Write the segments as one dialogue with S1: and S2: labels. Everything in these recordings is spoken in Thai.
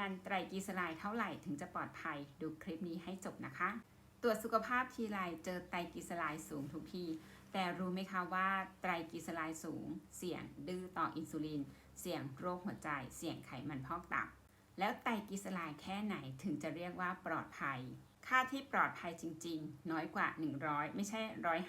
S1: มันไตรกลีเซอไรด์เท่าไหร่ถึงจะปลอดภัย ดูคลิปนี้ให้จบนะคะ ตรวจสุขภาพทีไรเจอไตรกลีเซอไรด์สูงทุกที แต่รู้ไหมคะว่าไตรกลีเซอไรด์สูง เสี่ยงดื้อต่ออินซูลิน เสี่ยงโรคหัวใจ เสี่ยงไขมันพอกตับ แล้วไตกลีเซอไรด์แค่ไหนถึงจะเรียกว่าปลอดภัย ค่าที่ปลอดภัยจริง ๆ น้อยกว่า 100 ไม่ใช่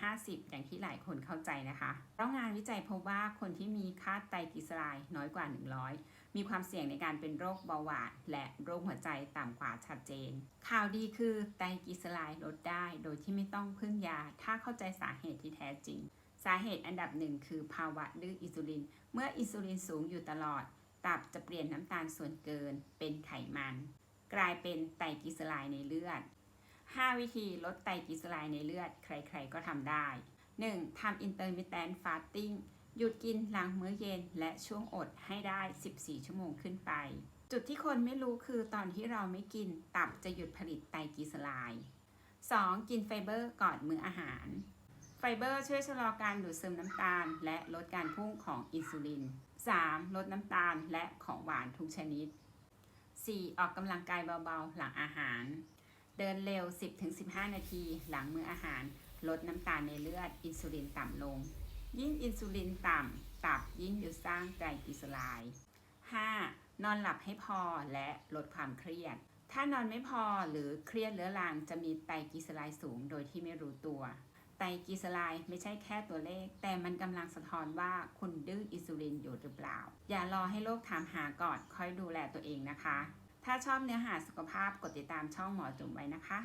S1: 150 อย่างที่หลายคนเข้าใจนะคะ เพราะงานวิจัยพบว่าคนที่มีค่าไตกลีเซอไรด์น้อยกว่า 100 มีความเสี่ยงในการเป็นโรคเบาหวานและโรคหัวใจต่ำกว่าชัดเจน ข่าวดีคือไตกลีเซอไรด์ลดได้โดยที่ไม่ต้องพึ่งยา ถ้าเข้าใจสาเหตุที่แท้จริง สาเหตุอันดับหนึ่งคือภาวะดื้ออินซูลิน เมื่ออินซูลินสูงอยู่ตลอด ตับจะเปลี่ยนน้ำตาลส่วนเกินเป็นไขมัน กลายเป็นไตรกลีเซอไรด์ในเลือด 5 วิธีลดไตรกลีเซอไรด์ในเลือด ใครๆก็ทำได้ 1. ทำ intermittent fasting หยุดกินหลังมื้อเย็นและช่วงอดให้ได้ 14 ชั่วโมงขึ้นไป จุดที่คนไม่รู้คือตอนที่เราไม่กินตับจะหยุดผลิตไตรกลีเซอไรด์ 2. กินไฟเบอร์ก่อนมื้ออาหาร ไฟเบอร์ช่วยชะลอการดูดซึมน้ำตาล และลดการพุ่งของอินซูลิน 3. ลดน้ำตาลและของหวานทุกชนิด 4. ออกกำลังกายเบาๆ หลังอาหาร เดินเร็ว 10-15 นาทีหลังมื้ออาหาร ลดน้ำตาลในเลือด อินซูลินต่ำลง ยิ่งอินซูลินต่ำ ตับยิ่งหยุดสร้างไตรกลีเซอไรด์ 5. นอนหลับให้พอและลดความเครียด ถ้านอนไม่พอหรือเครียดเรื้อรังจะมีไตรกลีเซอไรด์สูงโดยที่ไม่รู้ตัว ไตรกลีเซอไรด์ไม่ใช่แค่ตัวเลข แต่มันกำลังสะท้อนว่าคุณดื้ออินซูลินอยู่หรือเปล่า อย่ารอให้โรคถามหาก่อนค่อยดูแลตัวเองนะคะ ถ้าชอบเนื้อหาสุขภาพกดติดตามช่องหมอจุ๋มไว้นะคะ